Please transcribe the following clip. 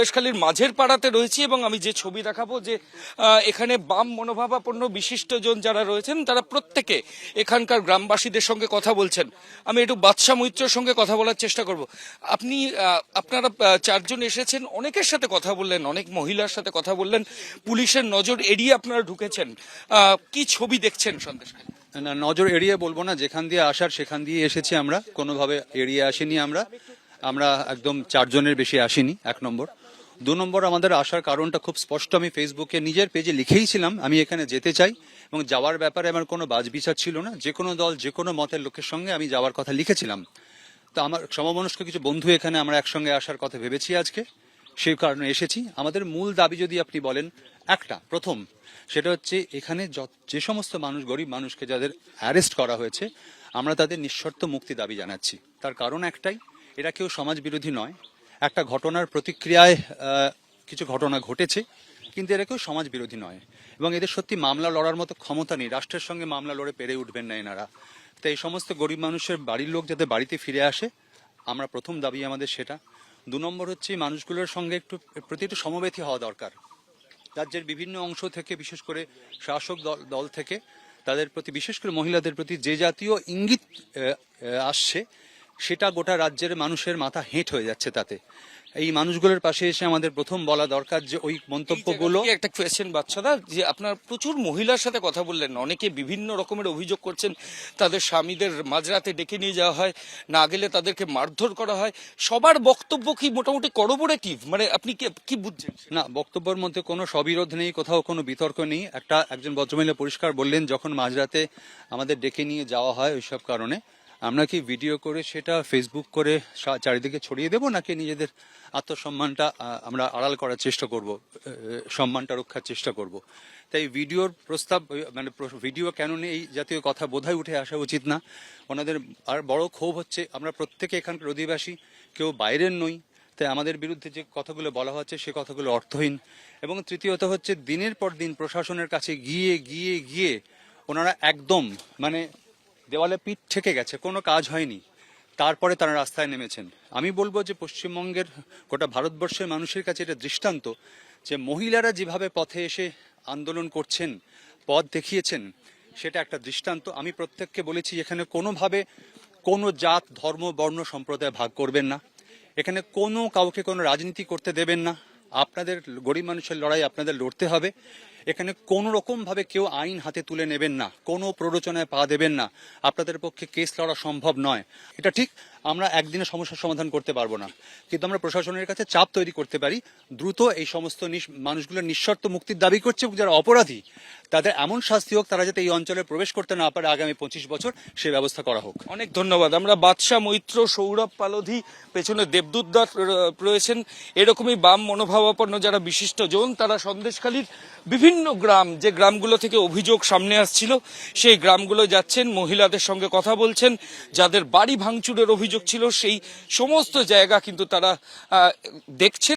দেশখালীর মাঝের পাড়াতে রয়েছি এবং আমি যে ছবি দেখাবো যে এখানে বাম মনোভাবাপন্ন বিশিষ্টজন যারা রয়েছেন, তারা প্রত্যেকে এখানকার গ্রামবাসীদের সঙ্গে কথা বলছেন। আমি একটু বাদশাহ মৈত্রের সঙ্গে কথা বলার চেষ্টা করব। আপনি আপনারা চারজন এসেছেন, অনেকের সাথে কথা বললেন, অনেক মহিলার সাথে কথা বললেন, পুলিশের নজর এড়িয়ে আপনারা ঢুকেছেন। কি ছবি দেখছেন সন্দেশখালী? না, নজর এড়িয়ে বলব না, যেখান দিয়ে আসার সেখান দিয়ে এসেছি আমরা, কোনোভাবে এড়িয়ে আসিনি আমরা। আমরা একদম চারজনের বেশি আসিনি, এক নম্বর। দু নম্বর আমাদের আসার কারণটা খুব স্পষ্ট, আমি ফেসবুকে নিজের পেজে লিখেইছিলাম, আমি এখানে যেতে চাই এবং যাওয়ার ব্যাপারে আমার কোনো বাজবিচার ছিল না। যে কোনো দল, যে কোনো মতের লোকের সঙ্গে আমি যাওয়ার কথা লিখেছিলাম। তো আমার সমমনস্ক কিছু বন্ধু এখানে আমরা একসঙ্গে আসার কথা ভেবেছি আজকে সেই কারণে এসেছি। আমাদের মূল দাবি যদি আপনি বলেন, একটা, প্রথম, সেটা হচ্ছে এখানে যে সমস্ত মানুষ, গরিব মানুষকে যাদের অ্যারেস্ট করা হয়েছে, আমরা তাদের নিঃশর্ত মুক্তি দাবি জানাচ্ছি। তার কারণ একটাই, এরা কেউ সমাজ বিরোধী নয়। একটা ঘটনার প্রতিক্রিয়ায় কিছু ঘটনা ঘটেছে, কিন্তু এরা কেউ সমাজ বিরোধী নয়। এবং এদের সত্যি মামলা লড়ার মতো ক্ষমতা নেই। রাষ্ট্রের সঙ্গে মামলা লড়ে পেরে উঠবেন না এনারা। তো এই সমস্ত গরিব মানুষের বাড়ির লোক যাতে বাড়িতে ফিরে আসে, আমরা প্রথম দাবি আমাদের সেটা। দু নম্বর হচ্ছে মানুষগুলোর সঙ্গে একটু প্রতি একটু সমবেথী হওয়া দরকার। রাজ্যের বিভিন্ন অংশ থেকে, বিশেষ করে শাসক দল দল থেকে, তাদের প্রতি, বিশেষ করে মহিলাদের প্রতি যে জাতীয় ইঙ্গিত আসছে সেটা গোটা রাজ্যের মানুষের মাথা হেঁট হয়ে যাচ্ছে তাতে। এই মানুষগুলোর পাশে এসে আমাদের প্রথম বলা দরকার যে ওই মন্তব্যগুলো একটা কোয়েশ্চেন বাচ্চাদা যে আপনার প্রচুর মহিলার সাথে কথা বললেন। অনেকে বিভিন্ন রকমের অভিযোগ করছেন তাদের স্বামীদের মাঝরাতে ডেকে নিয়ে যাওয়া হয় না গেলে তাদেরকে মারধর করা হয়। সবার বক্তব্য কি মোটামুটি করবোরেটিভ মানে আপনি কি- কি বুঝছেন না বক্তব্যের মধ্যে কোনো সবিরোধ নেই কোথাও কোনো বিতর্ক নেই। একটা একজন ভদ্রমহিলা পরিষ্কার বললেন যখন মাঝরাতে আমাদের ডেকে নিয়ে যাওয়া হয় ওইসব কারণে আমরা কি ভিডিও করে সেটা ফেসবুক করে চারিদিকে ছড়িয়ে দেব নাকি নিজেদের আত্মসম্মানটা আমরা আড়াল করার চেষ্টা করব সম্মানটা রক্ষার চেষ্টা করব? তাই ভিডিওর প্রস্তাব মানে ভিডিও কেন এই জাতীয় কথা বোধহয় উঠে আসা উচিত না। ওনাদের আর বড় ক্ষোভ হচ্ছে, আমরা প্রত্যেকে এখানকার অধিবাসী, কেউ বাইরের নই। তাই আমাদের বিরুদ্ধে যে কথাগুলো বলা হচ্ছে সে কথাগুলো অর্থহীন। এবং তৃতীয়ত হচ্ছে, দিনের পর দিন প্রশাসনের কাছে গিয়ে গিয়ে গিয়ে ওনারা একদম মানে দেওয়ালে পিঠ ঠেকে গেছে, কোনো কাজ হয়নি। তারপরে তারা রাস্তায় নেমেছেন। আমি বলব যে পশ্চিমবঙ্গের গোটা ভারতবর্ষের মানুষের কাছে এটা দৃষ্টান্ত যে মহিলারা যেভাবে পথে এসে আন্দোলন করছেন, পথ দেখিয়েছেন, সেটা একটা দৃষ্টান্ত। আমি প্রত্যেককে বলেছি, এখানে কোনোভাবে কোনো জাত, ধর্ম, বর্ণ সম্প্রদায় ভাগ করবেন না। এখানে কোনো কাউকে কোনো রাজনীতি করতে দেবেন না। আপনাদের গরিব মানুষের লড়াই আপনাদের লড়তে হবে। এখানে কোনো রকমভাবে কেউ আইন হাতে তুলে নেবেন না, কোনো প্ররোচনায় পা দেবেন না। আপনাদের পক্ষে কেস লড়া সম্ভব নয়। এটা ঠিক, আমরা একদিনে সমস্যার সমাধান করতে পারব না। কিন্তু আমরা প্রশাসনের কাছে চাপ তৈরি করতে পারি। দ্রুত এই সমস্ত মানুষগুলো মানুষগুলোর নিঃশর্ত মুক্তির দাবি করছে যারা অপরাধী তাদের এমন শাস্তি হোক তারা যাতে এই অঞ্চলে প্রবেশ করতে না পারে আগামী পঁচিশ বছর, সে ব্যবস্থা করা হোক। অনেক ধন্যবাদ। আমরা বাদশাহ মৈত্র সৌরভ পালোধি পেছনে দেবদূত দাস রয়েছেন। এরকমই বাম মনোভাবাপন্ন যারা বিশিষ্ট জন, তারা সন্দেশখালীর বিভিন্ন গ্রাম, যে গ্রামগুলো থেকে অভিযোগ সামনে আসছিল, সেই গ্রামগুলো যাচ্ছেন, মহিলাদের সঙ্গে কথা বলছেন। যাদের বাড়ি ভাঙচুরের অভিযোগ ছিল, সেই সমস্ত জায়গা কিন্তু তারা দেখছেন।